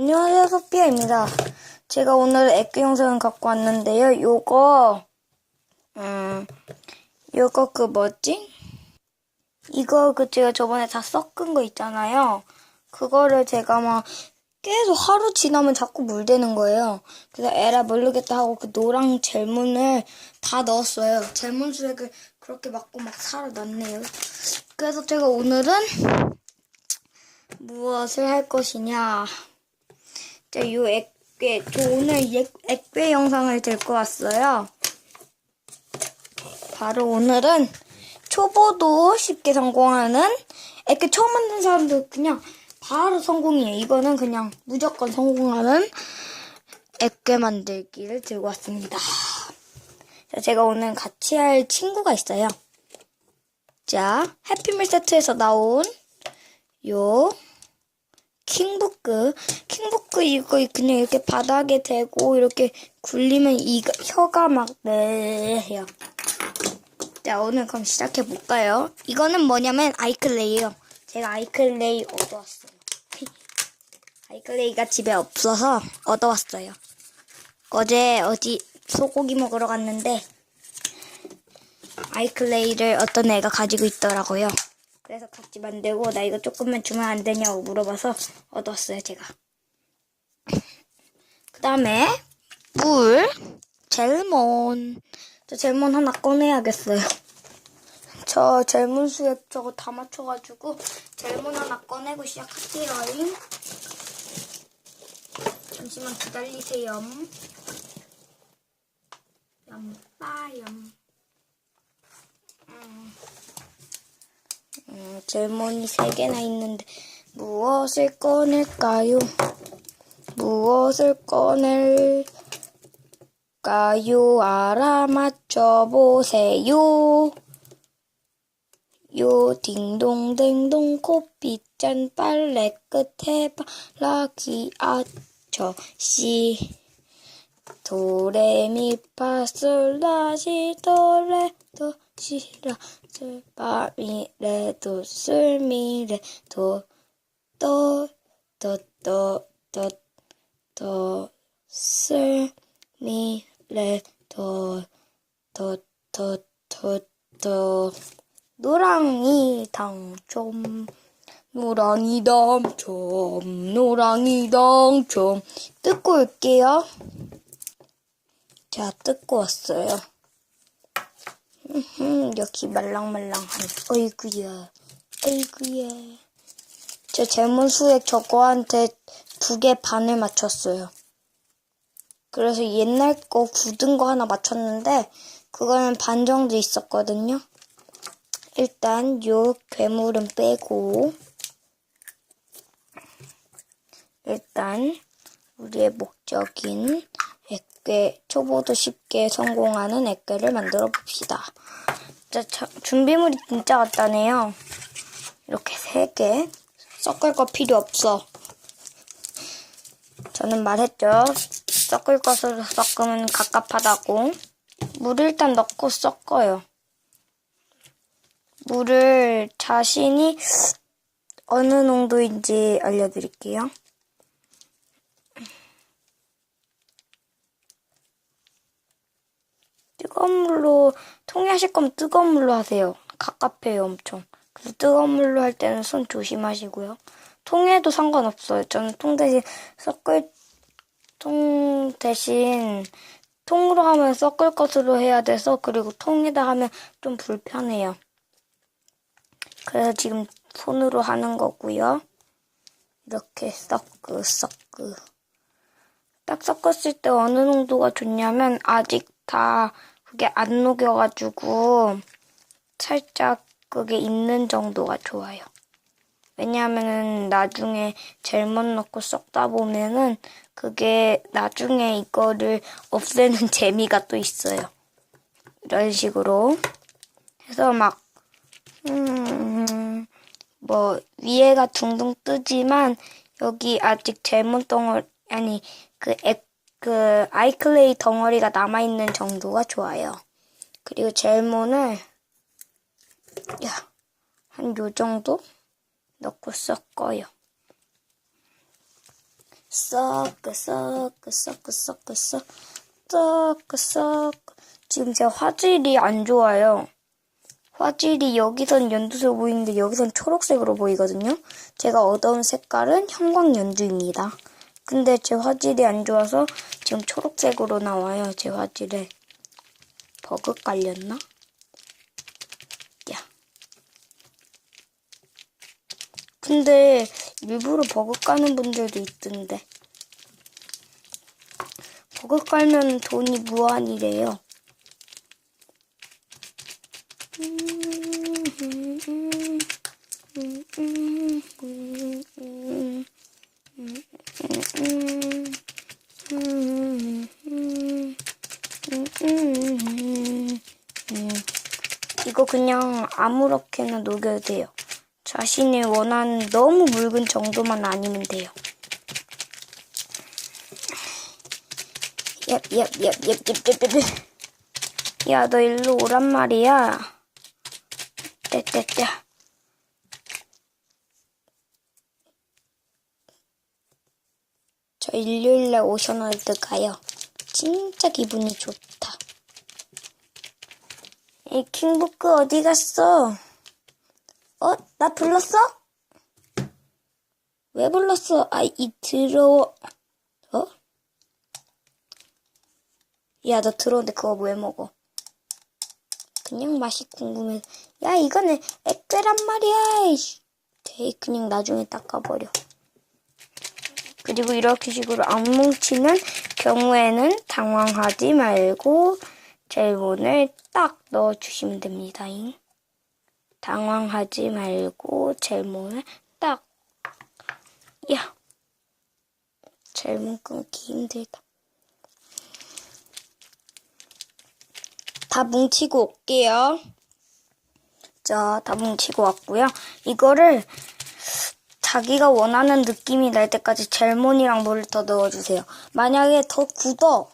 안녕하세요, 소피아입니다. 제가 오늘 에크 영상을 갖고 왔는데요. 요거, 음, 요거 그 뭐지? 이거 그 제가 저번에 다 섞은 거 있잖아요. 그거를 제가 막 계속 하루 지나면 자꾸 물대는 거예요. 그래서 에라 모르겠다 하고 그 노랑 젤문을 다 넣었어요. 젤문 수액을 그렇게 맞고 막 살아났네요. 그래서 제가 오늘은 무엇을 할 것이냐. 자, 요 액괴, 저 오늘 액, 액괴 영상을 들고 왔어요. 바로 오늘은 초보도 쉽게 성공하는 액괴 처음 만든 사람들 그냥 바로 성공이에요. 이거는 그냥 무조건 성공하는 액괴 만들기를 들고 왔습니다. 자, 제가 오늘 같이 할 친구가 있어요. 자, 해피밀 세트에서 나온 요 킹부크. 킹부크 이거 그냥 이렇게 바닥에 대고 이렇게 굴리면 이 혀가 막 네요. 자, 오늘 그럼 시작해 볼까요? 이거는 뭐냐면 아이클레이요. 제가 아이클레이 얻어왔어요. 아이클레이가 집에 없어서 얻어왔어요. 어제 어디 소고기 먹으러 갔는데 아이클레이를 어떤 애가 가지고 있더라고요. 그래서 같이 만들고 나 이거 조금만 주면 안 되냐고 물어봐서 얻었어요 제가. 그 다음에 물, 젤몬. 저 젤몬 하나 꺼내야겠어요. 저 젤몬 수액 저거 다 맞춰가지고 젤몬 하나 꺼내고 시작할게요. 잠시만 기다리세요. 얌빠염. 음, 젤몬이 세 개나 있는데 무엇을 꺼낼까요? 무엇을 꺼낼까요? 알아맞혀 보세요. 요 딩동댕동 코피잔 빨래 끝에 바라기 아저씨 도레미파솔라시 도레 도 시라 솔파미레도 솔미레 도도도도도 솔미레 도도도도도 노랑이 당첨 노랑이 당첨 노랑이 당첨 뜯고 올게요. 자 뜯고 왔어요 음, 여기 말랑말랑한 어이구야 어이구야. 저 재문수액 저거한테 두 개 반을 맞췄어요. 그래서 옛날 거 굳은 거 하나 맞췄는데 그거는 반 정도 있었거든요. 일단 요 괴물은 빼고 일단 우리의 목적인 액괴 초보도 쉽게 성공하는 액괴를 만들어 봅시다. 자, 자, 준비물이 진짜 간단해요. 이렇게 세 개. 섞을 거 필요 없어. 저는 말했죠. 섞을 것으로 섞으면 갑갑하다고. 물을 일단 넣고 섞어요. 물을 자신이 어느 농도인지 알려드릴게요. 뜨거운 물로 통일하실 거면 뜨거운 물로 하세요. 갑갑해요 엄청. 그래서 뜨거운 물로 할 때는 손 조심하시고요. 통에도 상관없어요. 저는 통 대신 섞을 통 대신 통으로 하면 섞을 것으로 해야 돼서 그리고 통에다 하면 좀 불편해요. 그래서 지금 손으로 하는 거고요. 이렇게 섞으 섞으. 딱 섞었을 때 어느 농도가 좋냐면 아직 다 그게 안 녹여가지고 살짝 그게 있는 정도가 좋아요. 왜냐하면은 나중에 젤몬 넣고 섞다 보면은 그게 나중에 이거를 없애는 재미가 또 있어요. 이런 식으로 해서 막 음, 뭐 위에가 둥둥 뜨지만 여기 아직 젤몬 덩어리 아니 그 액, 그 아이클레이 덩어리가 남아 있는 정도가 좋아요. 그리고 젤몬을 야, 한 요 정도 넣고 섞어요. 섞어 섞어 섞어 섞어 섞어 섞어 지금 제 화질이 안 좋아요. 화질이 여기선 연두색 보이는데 여기선 초록색으로 보이거든요. 제가 얻어온 색깔은 형광 연두입니다. 근데 제 화질이 안 좋아서 지금 초록색으로 나와요. 제 화질에 버그 깔렸나? 야. 근데 일부러 버그 까는 분들도 있던데. 버그 깔면 돈이 무한이래요. 이거 그냥 아무렇게나 녹여도 돼요. 자신이 원하는 너무 묽은 정도만 아니면 돼요. 야, 너 일로 오란 말이야. 떼떼떼. 저 일요일날 오션월드 가요. 진짜 기분이 좋다. 이 킹부크 어디 갔어? 어? 나 불렀어? 왜 불렀어? 아, 이 들어워. 어? 야, 너 들어오는데 그거 왜 먹어? 그냥 맛이 궁금해. 야, 이거는 액괴란 말이야. 에이, 그냥 나중에 닦아버려. 그리고 이렇게 식으로 안 뭉치는 경우에는 당황하지 말고 젤몬을 딱 넣어주시면 됩니다. 당황하지 말고 젤몬을 딱. 야, 젤몬 끊기 힘들다. 다 뭉치고 올게요. 자, 다 뭉치고 왔고요. 이거를 자기가 원하는 느낌이 날 때까지 젤몬이랑 물을 더 넣어주세요. 만약에 더 굳어,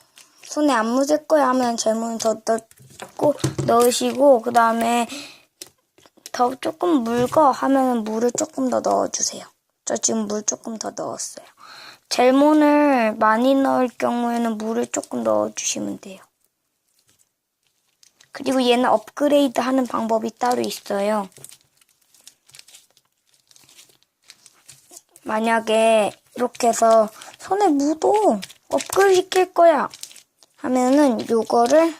손에 안 묻을 거야 하면 젤몬 더 넣고 넣으시고 그 다음에 더 조금 묽어 하면 물을 조금 더 넣어주세요. 저 지금 물 조금 더 넣었어요. 젤몬을 많이 넣을 경우에는 물을 조금 넣어주시면 돼요. 그리고 얘는 업그레이드 하는 방법이 따로 있어요. 만약에 이렇게 해서 손에 묻어 업글 시킬 거야 하면은 요거를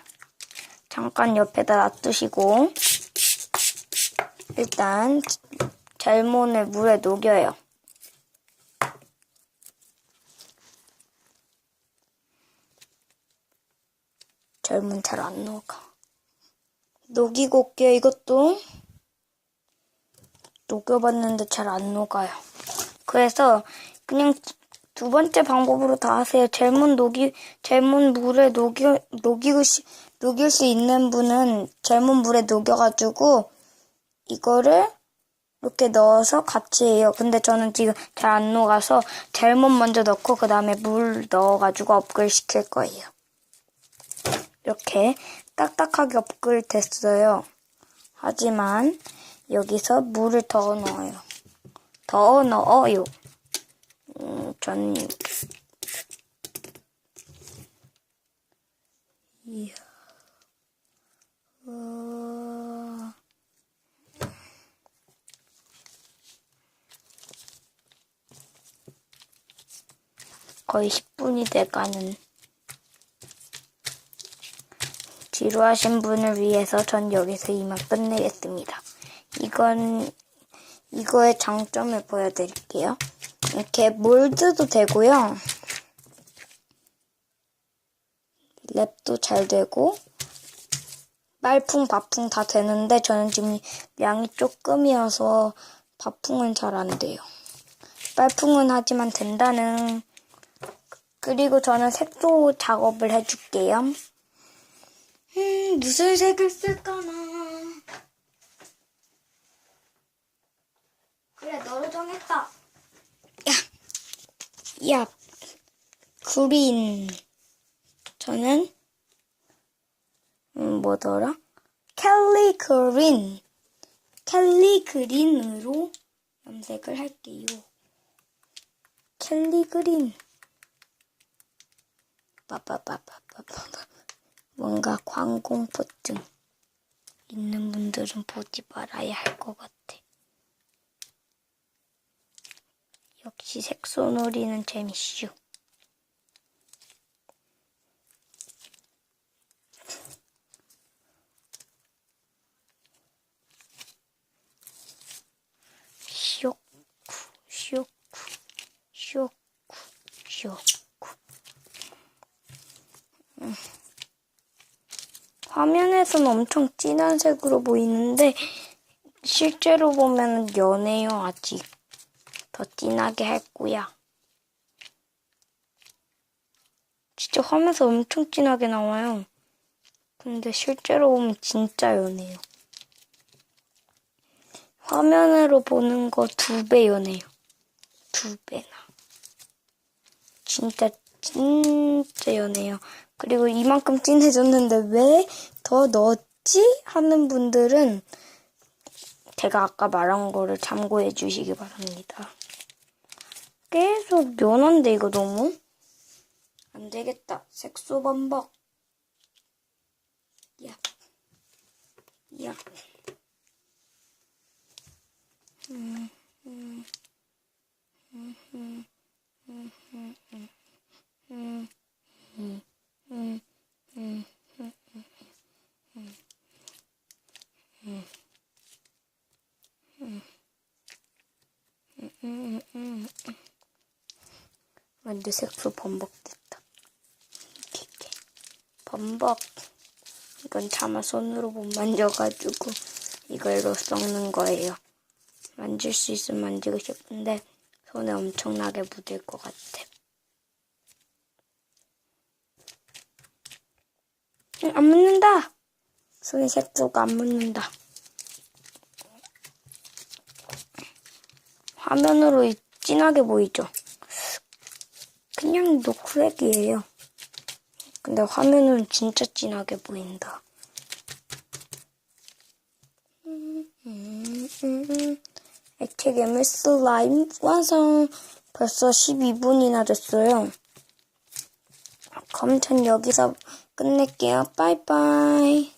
잠깐 옆에다 놔두시고 일단 젤몬을 물에 녹여요. 젤몬 잘안 녹아. 녹이고 올게요, 이것도. 녹여봤는데 잘 안 녹아요. 그래서 그냥 두 번째 방법으로 다 하세요. 젤몬 녹이, 젤몬 물에 녹이, 녹이고, 시, 녹일 수 있는 분은 젤몬 물에 녹여가지고 이거를 이렇게 넣어서 같이 해요. 근데 저는 지금 잘 안 녹아서 젤몬 먼저 넣고 그 다음에 물 넣어가지고 업글 시킬 거예요. 이렇게 딱딱하게 업글 됐어요. 하지만 여기서 물을 더 넣어요. 더 넣어요. 음, 저는 이야. 어... 거의 10분이 돼가는 지루하신 분을 위해서 전 여기서 이만 끝내겠습니다. 이건 이거의 장점을 보여드릴게요. 이렇게 몰드도 되고요. 랩도 잘 되고 말풍, 바풍 다 되는데 저는 지금 양이 조금이어서 바풍은 잘 안 돼요. 빨풍은 하지만 된다는 그리고 저는 색조 작업을 해줄게요. 음, 무슨 색을 쓸까나. 그래, 너로 정했다. 야, 야, 그린. 저는, 음, 뭐더라? 캘리 그린. 캘리 그린으로 염색을 할게요. 캘리 그린. 빠빠빠빠빠빠. 뭔가 광공포증 있는 분들은 보지 말아야 할 것 같아. 역시 색소놀이는 재밌슈. 쇼쿠, 쇼쿠, 쇼쿠, 쇼쿠. 음. 화면에서는 엄청 진한 색으로 보이는데 실제로 보면 연해요 아직. 더 진하게 할 거야. 진짜 화면에서 엄청 진하게 나와요. 근데 실제로 보면 진짜 연해요. 화면으로 보는 거 두 배 연해요. 두 배나. 진짜 진짜 연해요. 그리고 이만큼 진해졌는데 왜 더 넣었지? 하는 분들은 제가 아까 말한 거를 참고해 주시기 바랍니다. 계속 연한데 이거 너무? 안 되겠다. 색소 반복. 야. 야. 완전 색소 범벅 됐다. 이렇게. 범벅. 이건 차마 손으로 못 만져가지고 이걸로 썩는 거예요. 만질 수 있으면 만지고 싶은데 손에 엄청나게 묻을 것 같아. 응, 안 묻는다. 손에 색소가 안 묻는다. 화면으로 이- 진하게 보이죠? 그냥 노크랙이에요. 근데 화면은 진짜 진하게 보인다. 액체 괴물 슬라임 완성. 벌써 12분이나 됐어요. 그럼 전 여기서 끝낼게요. 빠이빠이.